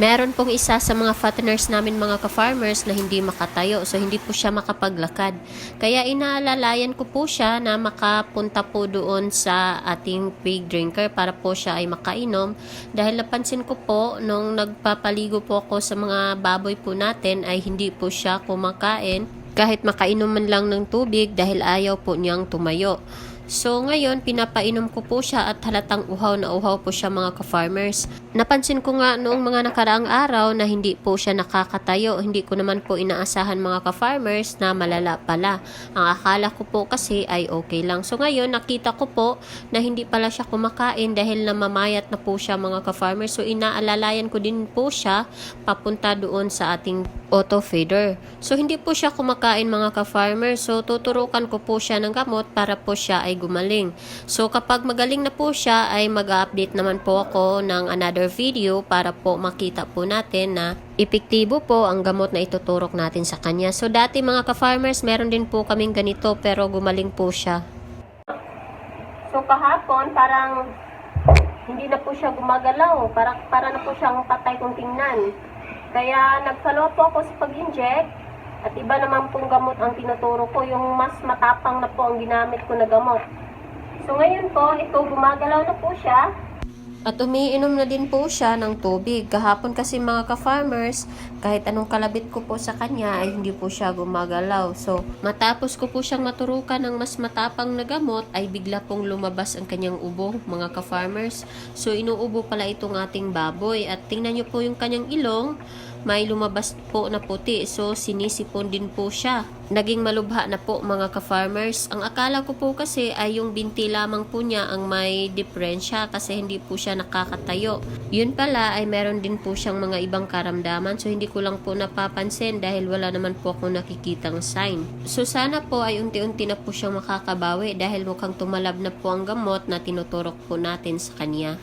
Meron pong isa sa mga fatteners namin mga ka-farmers na hindi makatayo so hindi po siya makapaglakad. Kaya inaalalayan ko po siya na makapunta po doon sa ating pig drinker para po siya ay makainom dahil napansin ko po nung nagpapaligo po ako sa mga baboy po natin ay hindi po siya kumakain kahit makainom man lang ng tubig dahil ayaw po niyang tumayo. So ngayon, pinapainom ko po siya at halatang uhaw na uhaw po siya mga ka-farmers. Napansin ko nga noong mga nakaraang araw na hindi po siya nakakatayo. Hindi ko naman po inaasahan mga ka-farmers na malala pala. Ang akala ko po kasi ay okay lang. So ngayon, nakita ko po na hindi pala siya kumakain dahil namamayat na po siya mga ka-farmers. So inaalalayan ko din po siya papunta doon sa ating auto feeder. So hindi po siya kumakain mga ka-farmers. So tuturukan ko po siya ng gamot para po siya ay gumaling. So kapag magaling na po siya ay mag-update naman po ako ng another video para po makita po natin na epektibo po ang gamot na ituturok natin sa kanya. So dati mga ka-farmers meron din po kaming ganito pero gumaling po siya. So kahapon parang hindi na po siya gumagalaw. Para, para na po siyang patay kung tingnan. Kaya nagfollow po ako sa pag-inject. At iba naman pong gamot ang tinuturo ko. Yung mas matapang na po ang ginamit ko na gamot. So ngayon po, ito gumagalaw na po siya. At umiinom na din po siya ng tubig. Kahapon kasi mga ka-farmers, kahit anong kalabit ko po sa kanya ay hindi po siya gumagalaw. So, matapos ko po siyang maturukan ng mas matapang na gamot ay bigla pong lumabas ang kanyang ubo mga ka-farmers. So, inuubo pala itong ating baboy. At tingnan nyo po yung kanyang ilong, may lumabas po na puti. So, sinisipon din po siya. Naging malubha na po mga ka-farmers. Ang akala ko po kasi ay yung binti lamang po niya ang may diferensya kasi hindi po siya nakakatayo. Yun pala ay meron din po siyang mga ibang karamdaman so hindi ko lang po napapansin dahil wala naman po akong nakikitang sign. So sana po ay unti-unti na po siyang makakabawi dahil mukhang tumalab na po ang gamot na tinuturok po natin sa kanya.